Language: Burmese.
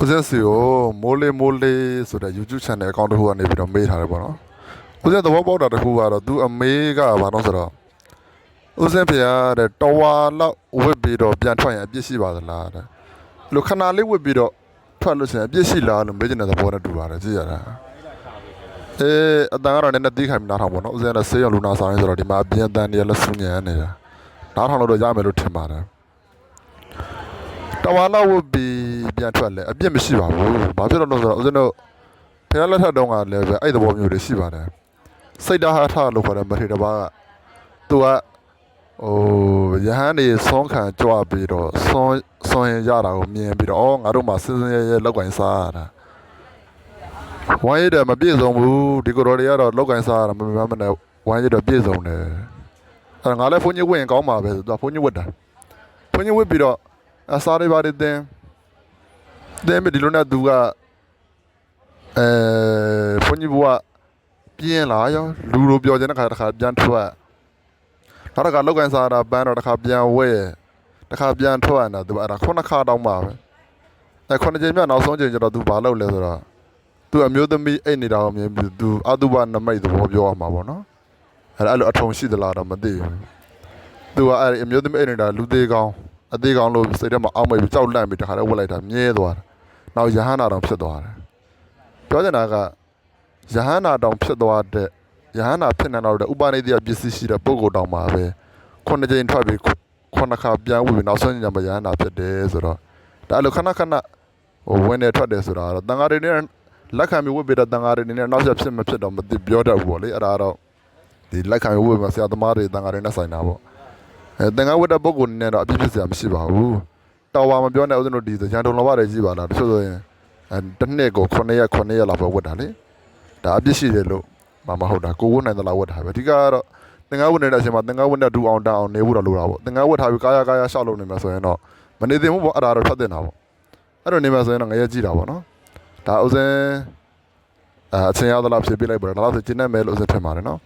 ဦးဇင်းစီကိုမိုးလေးမိုးလေးဆိုတဲ့ YouTube channel အကောင့်တစ်ခုကနေပြီးတော့မေးထားတယ်ပေါ့နော်ဦးဇင်းသဘောပေါက်တာတစ်ခုကတော့သူအမေကဘာလို့ဆိုတော့ဦးဇင်းဖေရတဲ့တဝါလောက်ဝစ်ပြီးတော့ပြန်ထွက်ရင်အပြစ်ရှိပါသလားတဲ့လူခဏလေးဝစ်ပြီးတော့ထွက်လို့ရှိရင်အပြစ်ရှိလားလို့မေးချင်တဲ့သဘောနဲ့တူပါတယ်ကြည့်ရတာအေးအတန်ကတော့နည်းနည်းတီးခိုင်ပြီးနားထောင်ပေါ့နော်ဦးဇင်းကဆေးရုံလူနာဆောင်ရင်းဆိုတော့ဒီမှာအပြင်းတန်နေရလက်ဆူညံနေတာနားထောင်လို့တော့ရမယ်လို့ထင်ပါတယ် တဝါလောက်ဝတ်ပြီးပြန်ထွက်လဲအပြစ်မရှိပါဘူး။ဘာဖြစ်လို့လဲဆိုတော့ဦးဇင်းတို့ဖခင်လက်ထက်တုန်းကလည်းပဲအဲ့ဒီသဘောမျိုးတွေရှိပါတယ်။စိတ်တဟာထလို့ခေါ်တဲ့မထေတပါးကသူကဟိုယဟန်နေဆွမ်းခံကြွပြီးတော့ဆွမ်းဆွမ်းရင်ရတာကိုမြင်ပြီးတော့အော်ငါတို့မှစဉ်းစဉ်းရဲရဲလောက်ကင်စားရတာ။ဝိုင်းရတဲ့မပြည့်စုံဘူးဒီကိုယ်တော်တွေကတော့လောက်ကင်စားရတာမမှန်မနဲ့ဝိုင်းရတော့ပြည့်စုံတယ်။အဲ့ဒါငါလည်းဘုန်းကြီးဝင်ကောင်းပါပဲဆိုတော့ဘုန်းကြီးဝတ်တာဘုန်းကြီးဝတ်ပြီးတော့ အစားတွေပါတယ်တင်းတင်းမဒီလိုနဲ့သူကအဲဘုန်းကြီးဘုရားပြင်းလာရောလူလိုပြောချင်တဲ့ခါတစ်ခါပြန်ထွက်နောက်တစ်ခါလောက်ကန်စားတာပန်းတော့တစ်ခါပြန်ဝဲတစ်ခါပြန်ထွက်နေတာသူအဲ့ဒါခုနှစ်ခါတောင်းပါပဲအဲခုနှစ်ချိန်မြောက်နောက်ဆုံးချိန်ကျတော့သူဘာလုပ်လဲဆိုတော့သူအမျိုးသမီးအိတ်နေတာကိုမြင်ပြီးသူအတုပနမိတ်သဘောပြောရမှာပေါ့နော်အဲ့ဒါအဲ့လိုအထုံရှိသလားတော့မသိဘူးသူကအဲ့ဒီအမျိုးသမီးအိတ်နေတာလူသေးကောင်း အသေးကောင်းလို့စိတ်ထဲမှာအောက်မိတ်ပြီးကြောက်လန့်ပြီးတခါတည်းဝက်လိုက်တာမြဲသွားတယ်။နောက်ယဟန္တာတောင်ဖြစ်သွားတယ်။ပြောချင်တာကယဟန္တာတောင်ဖြစ်သွားတဲ့ယဟန္တာဖြစ်နေတော့တဲ့ဥပနိဒေယပစ္စည်းရှိတဲ့ပုဂ္ဂိုလ်တောင်မှာပဲခုနှစ်ကြိမ်ထွက်ပြီးခုခုနှစ်ခါပြန်ဝင်ပြီးနောက်ဆုံးညမှာယဟန္တာဖြစ်တယ်ဆိုတော့ဒါအဲ့လိုခဏခဏဟိုဝင်နေထွက်တယ်ဆိုတာတော့တန်ဃာတွေနဲ့လက်ခံပြီးဝတ်ပြီးတဲ့တန်ဃာတွေနဲ့နောက်ဆက်ဖြစ်မဖြစ်တော့မသိပြောတတ်ဘူးပေါ့လေအဲ့ဒါတော့ဒီလက်ခံပြီးဝတ်ပြီးဆရာသမားတွေတန်ဃာတွေနဲ့ဆိုင်တာပေါ့ အဲသင်္ကန်းဝတ်တဲ့ပုံကိုနည်းနည်းတော့အပြစ်ဖြစ်စရာမရှိပါဘူးတော်ဝါမပြောနဲ့ဦးဇင်းတို့ဒီရန်တုံလောဘတွေကြီးပါလားတချို့ဆိုရင်အဲတစ်နှစ်ကို9ရက်9ရက်လောက်ပဲဝတ်တာလေဒါအပြစ်ရှိတယ်လို့မမဟုတ်တာကိုဝတ်နိုင်သလားဝတ်တာပဲအဓိကကတော့သင်္ကန်းဝတ်နေတဲ့အချိန်မှာသင်္ကန်းဝတ်နဲ့ဒူအောင်တအောင်နေဖို့တော့လိုတာပေါ့သင်္ကန်းဝတ်ထားပြီးကာယကာယရှောက်လုပ်နေမှာဆိုရင်တော့မနေသင့်ဘူးပေါ့အဲ့ဒါတော့ဖတ်တင်တာပေါ့အဲ့လိုနေမှာဆိုရင်တော့ငရဲကြည့်တာပေါ့နော်ဒါဦးဇင်းအဲအချင်းရသလားဖြေပြလိုက်ပါတော့ဒါတော့ဆိုကျင်းနေမယ်လို့ဦးဇင်းထင်ပါတယ်နော်